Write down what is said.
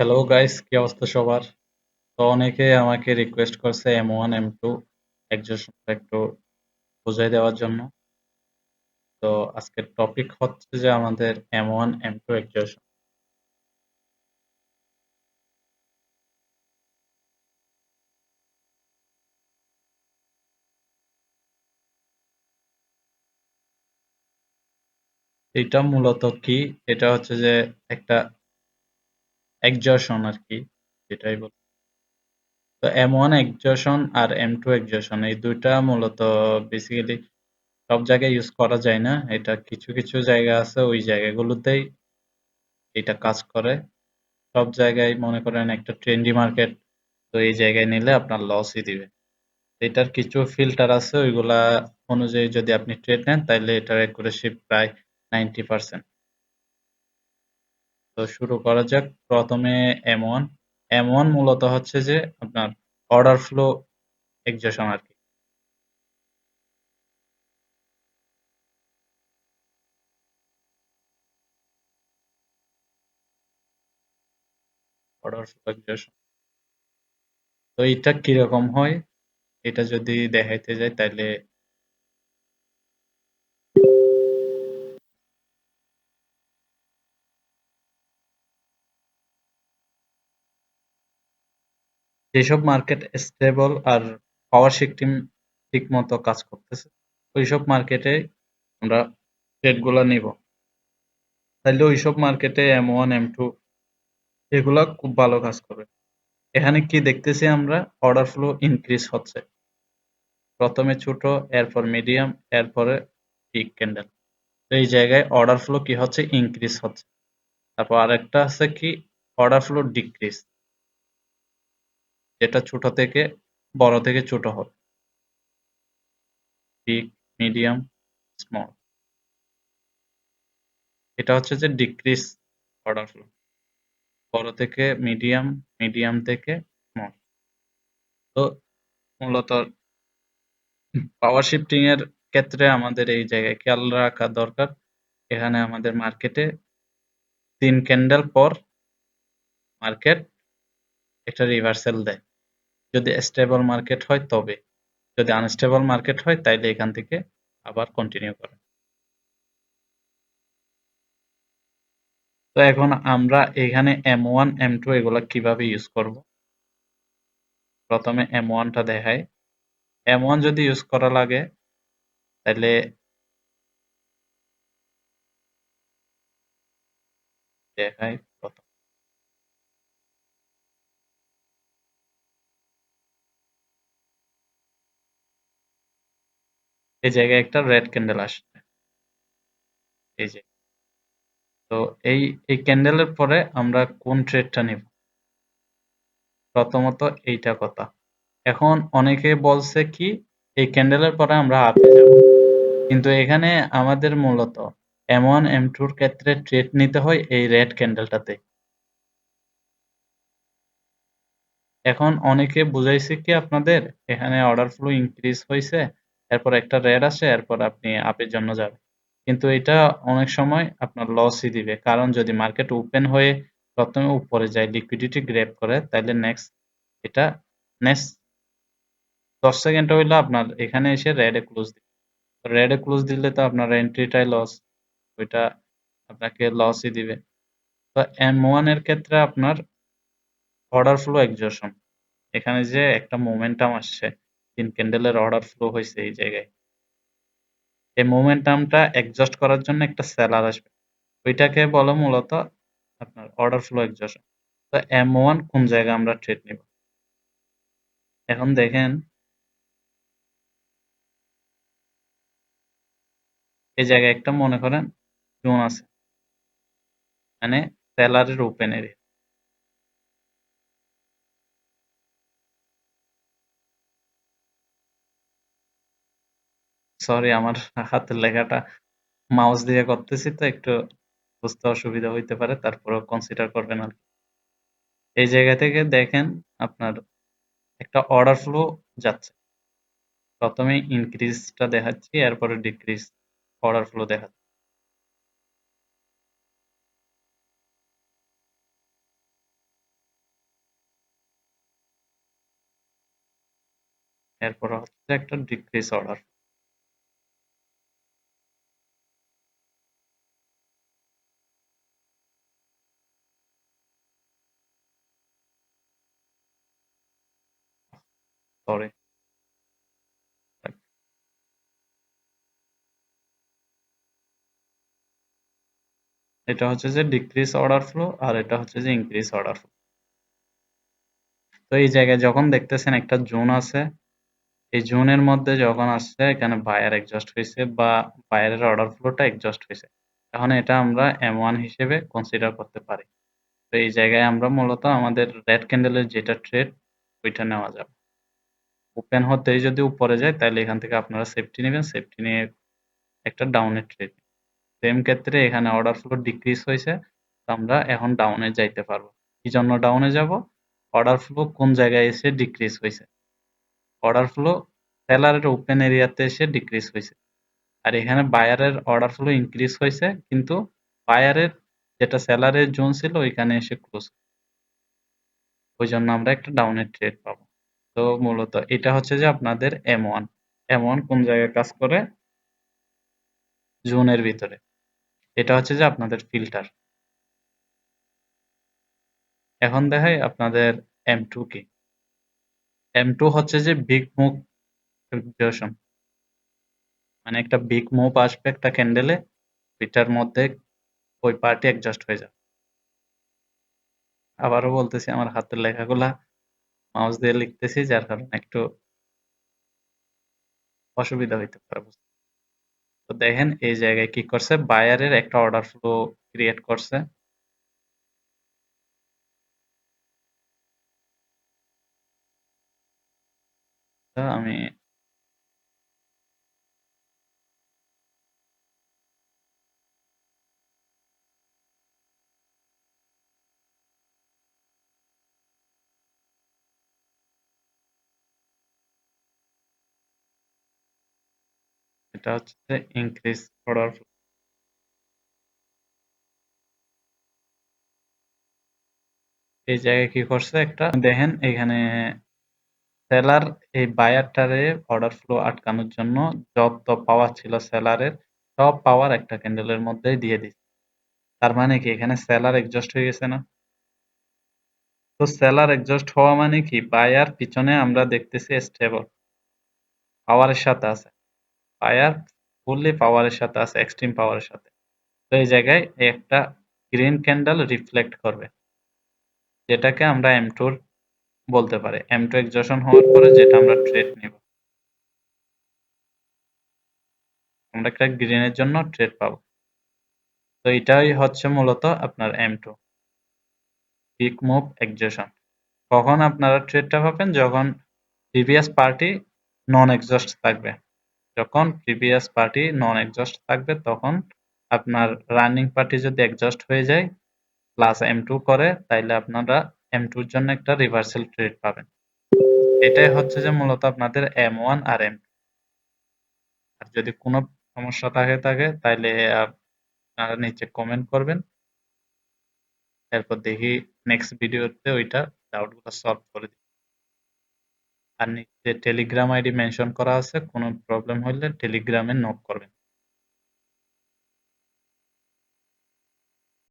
Hello guys কি অবস্থা সবার? তো অনেকে আমাকে রিকোয়েস্ট করছে এম ওয়ান এম টু একজনটা একটু বুঝাই দেওয়ার জন্য। তো আজকের টপিক হচ্ছে যে আমাদের M one M two exhaustion এটা মূলত কি? এটা হচ্ছে যে একটা একজশন আর কি যেটাই বল। তো এম ওয়ান একজশন আর এম টু একজশন এই দুইটা মূলত বেসিক্যালি সব জায়গায় ইউজ করা যায় না। এটা কিছু কিছু জায়গা আছে, ওই জায়গাগুলোতেই এটা কাজ করে। সব জায়গায় মনে করেন একটা ট্রেন্ডি মার্কেট তো এই জায়গায় নিলে আপনার লসই দিবে। এটার কিছু ফিল্টার আছে, ওইগুলা অনুযায়ী যদি আপনি ট্রেড নেন তাহলে এটার অ্যাকুরেসি প্রায় নাইনটি পার্সেন্ট তো শুরু করা যাক। প্রথমে এম ওয়ান এম ওয়ান মূলত হচ্ছে যে আপনার অর্ডার ফ্লো এক্সেশন আর কি। অর্ডার ফ্লো তো এটা কীরকম হয়? এটা যদি দেখাইতে যাই তাহলে যেসব মার্কেট স্টেবল আর পাওয়ার শিফটিং ঠিক মতো কাজ করতেছে, ওইসব মার্কেটে আমরা ট্রেডগুলো নিব। তাহলে ওইসব মার্কেটে এম ওয়ান এম টু এগুলা খুব ভালো কাজ করবে। এখানে কি দেখতেছি আমরা? অর্ডার ফ্লো ইনক্রিজ হচ্ছে। প্রথমে ছোট, এরপর মিডিয়াম এরপরে পিক ক্যান্ডেল তো এই জায়গায় অর্ডার ফ্লো কি হচ্ছে? ইনক্রিজ হচ্ছে। তারপর আরেকটা আছে কি? অর্ডার ফ্লো ডিক্রিজ যেটা ছোট থেকে বড় থেকে ছোট হবে বিগ মিডিয়াম স্মল এটা হচ্ছে যে ডিক্রিজ অর্ডার ফ্লো বড় থেকে মিডিয়াম মিডিয়াম থেকে স্মল তো মূলত পাওয়ার শিফটিং এর ক্ষেত্রে আমাদের এই জায়গায় খেয়াল রাখা দরকার। এখানে আমাদের মার্কেটে তিন ক্যান্ডেল পর মার্কেট একটা রিভার্সাল দেয়। যদি স্টেবল মার্কেট হয় তবে। যদি আনস্টেবল মার্কেট হয়, তাইলে এখান থেকে আবার কন্টিনিউ করে তো এখন আমরা এখানে এম ওয়ান এম টু এগুলা কীভাবে ইউজ করব? প্রথমে এম ওয়ানটা দেখায় এম ওয়ান যদি ইউজ করা লাগে তাহলে দেখাই প্রথম এই জায়গায় একটা রেড ক্যান্ডেল আসবে। এই যে। তো এই এই ক্যান্ডেলের পরে আমরা কোন ট্রেডটা নিব? প্রথমত এইটা কথা। এখন অনেকে বলছে কি, এই ক্যান্ডেলের পরে আমরা আপে যাব। কিন্তু এখানে আমাদের মূলত এম ওয়ান এম টুর ক্ষেত্রে ট্রেড নিতে হয় এই রেড ক্যান্ডেলটাতে এখন অনেকে বুঝাইছে কি আপনাদের, এখানে অর্ডার ফ্লো ইনক্রিজ হয়েছে এরপর একটা রেড আসে এরপর আপনি আপের জন্য যাবেন। কিন্তু এটা অনেক সময় আপনার লসই দিবে। কারণ যদি মার্কেট ওপেন হয়ে প্রথমে উপরে যায় লিকুইডিটি গ্রেপ করে, তাহলে নেক্সট এটা নেক্সট দশ সেকেন্ড হইলে আপনার এখানে এসে রেডে ক্লোজ দিবে। রেডে ক্লোজ দিলে তো আপনার এন্ট্রিটাই লস ওইটা আপনাকে লসই দিবে। তো এম ওয়ানের ক্ষেত্রে আপনার অর্ডার ফ্লো এক্সজশন এখানে যে একটা মোমেন্টাম আসছে তিন ক্যান্ডেলের অর্ডার ফ্লো হয়েছে এই জায়গায়। এই মোমেন্টামটা অ্যাডজাস্ট করার জন্য একটা সেলার আসবে। ওইটাকে বলো মূলত আপনার অর্ডার ফ্লো এক্সজশন তো এম ওয়ান কোন জায়গায় আমরা ট্রেড নিব? এখন দেখেন, এই জায়গায় একটা মনে করেন জোন আছে। মানে সেলারের ওপেন এরিয়া সরি আমার হাতের লেখাটা মাউস দিয়ে করতেছি তো, একটু বুঝতে অসুবিধা হইতে পারে, তারপরেও কনসিডার করবেন আর এই জায়গা থেকে দেখেন আপনার একটা অর্ডার ফ্লো যাচ্ছে। প্রথমে ইনক্রিজটা দেখাচ্ছি, এরপরে ডিক্রিজ অর্ডার ফ্লো দেখাচ্ছি। এরপর হচ্ছে একটা ডিক্রিজ অর্ডার সরি এটা হচ্ছে যে ডিক্রিজ অর্ডার ফ্লো আর এটা হচ্ছে যে ইনক্রিজ অর্ডার ফ্লো তো এই জায়গায় যখন দেখতেছেন একটা জোন আছে, এই জোনের মধ্যে যখন আসছে, এখানে বায়ার এক্সস্ট হয়েছে বা বায়ারের অর্ডার ফ্লোটা এক্সস্ট হয়েছে। এখন এটা আমরা এম ওয়ান হিসেবে কনসিডার করতে পারি। তো এই জায়গায় আমরা মূলত আমাদের রেড ক্যান্ডেলের যেটা ট্রেড ওইটা নেওয়া যাবে। ওপেন হতেই যদি উপরে যায়, তাহলে এখান থেকে আপনারা সেফটি নেবেন। সেফটি নিয়ে একটা ডাউনের ট্রেড সেম ক্ষেত্রে এখানে অর্ডার ফ্লো ডিক্রিজ হয়েছে আমরা এখন ডাউনে যাইতে পারব। কি জন্য ডাউনে যাব? অর্ডার ফ্লো কোন জায়গায় এসে ডিক্রিজ হয়েছে? অর্ডার ফ্লো সেলারের ওপেন এরিয়াতে এসে ডিক্রিজ হয়েছে। আর এখানে বায়ারের অর্ডার ফ্লো ইনক্রিজ হয়েছে, কিন্তু বায়ারের যেটা সেলারের জোন ছিল, ওইখানে এসে ক্লোজ ওই জন্য আমরা একটা ডাউনের ট্রেড পাবো। তো মূলত এটা হচ্ছে যে আপনাদের এম ওয়ান এম ওয়ান কোন জায়গায় কাজ করে? জোনের ভিতরে। এটা হচ্ছে যে আপনাদের ফিল্টার এখন দেখাই আপনাদের এম টু কি। এম টু হচ্ছে যে বিগ মুভ ফ্লুকচুয়েশন মানে একটা বিগ মুভ আসবে একটা ক্যান্ডেলে ওইটার মধ্যে ওই পার্টি অ্যাডজাস্ট হয়ে যাবে। আবারও বলতেছি, আমার হাতের লেখাগুলা মাউস দিয়ে লিখতেছি, যার কারণে একটু অসুবিধা হইতে পারে তো দেখেন এই জায়গায় কি করছে বায়ারের একটা অর্ডার ফ্লো ক্রিয়েট করছে। আমি এটা হচ্ছে ইনক্রিজ অর্ডার এই জায়গায় কি করছে একটা, দেখেন এখানে সেলার এই বায়ারটারে অর্ডার ফ্লো আটকানোর জন্য যত পাওয়ার ছিল সেলারের সব পাওয়ার একটা ক্যান্ডেলের মধ্যেই দিয়ে দিচ্ছে তার মানে কি, এখানে সেলার এক্সস্ট হয়ে গেছে না? তো সেলার এক্সস্ট হওয়া মানে কি বায়ার পিছনে আমরা দেখতেছি স্টেবল পাওয়ারের সাথে আছে। বায়ার ফুললি পাওয়ারের সাথে আছে এক্সট্রিম পাওয়ারের সাথে। তো এই জায়গায় একটা গ্রিন ক্যান্ডেল রিফ্লেক্ট করবে, যেটাকে আমরা এম টুর বলতে পারি। এম টু এক্সজশন হওয়ার পরে যেটা আমরা ট্রেড নিব। আমরা একটা গ্রিনের জন্য ট্রেড পাবো। তো এটাই হচ্ছে মূলত আপনার M two peak move exhaustion কখন আপনারা ট্রেডটা পাবেন? যখন প্রিভিয়াস পার্টি নন এক্সস্ট থাকবে। যখন প্রিভিয়াস পার্টি নন এক্সস্ট থাকবে, তখন আপনার রানিং পার্টি যদি এক্সস্ট হয়ে যায় প্লাস এম টু করে, তাইলে আপনারা এম টুর জন্য একটা রিভার্সাল ট্রেড পাবেন। এটাই হচ্ছে যে মূলত আপনাদের এম ওয়ান আর এম আর যদি কোনো সমস্যা থাকে থাকে, তাইলে আপনারা নিচে কমেন্ট করবেন। এরপর দেখি নেক্সট ভিডিওতে ওইটা ডাউটগুলো সলভ করে দিই আর নিচে টেলিগ্রাম আইডি মেনশন করা আছে কোনো প্রবলেম হলে টেলিগ্রামে নক করবেন।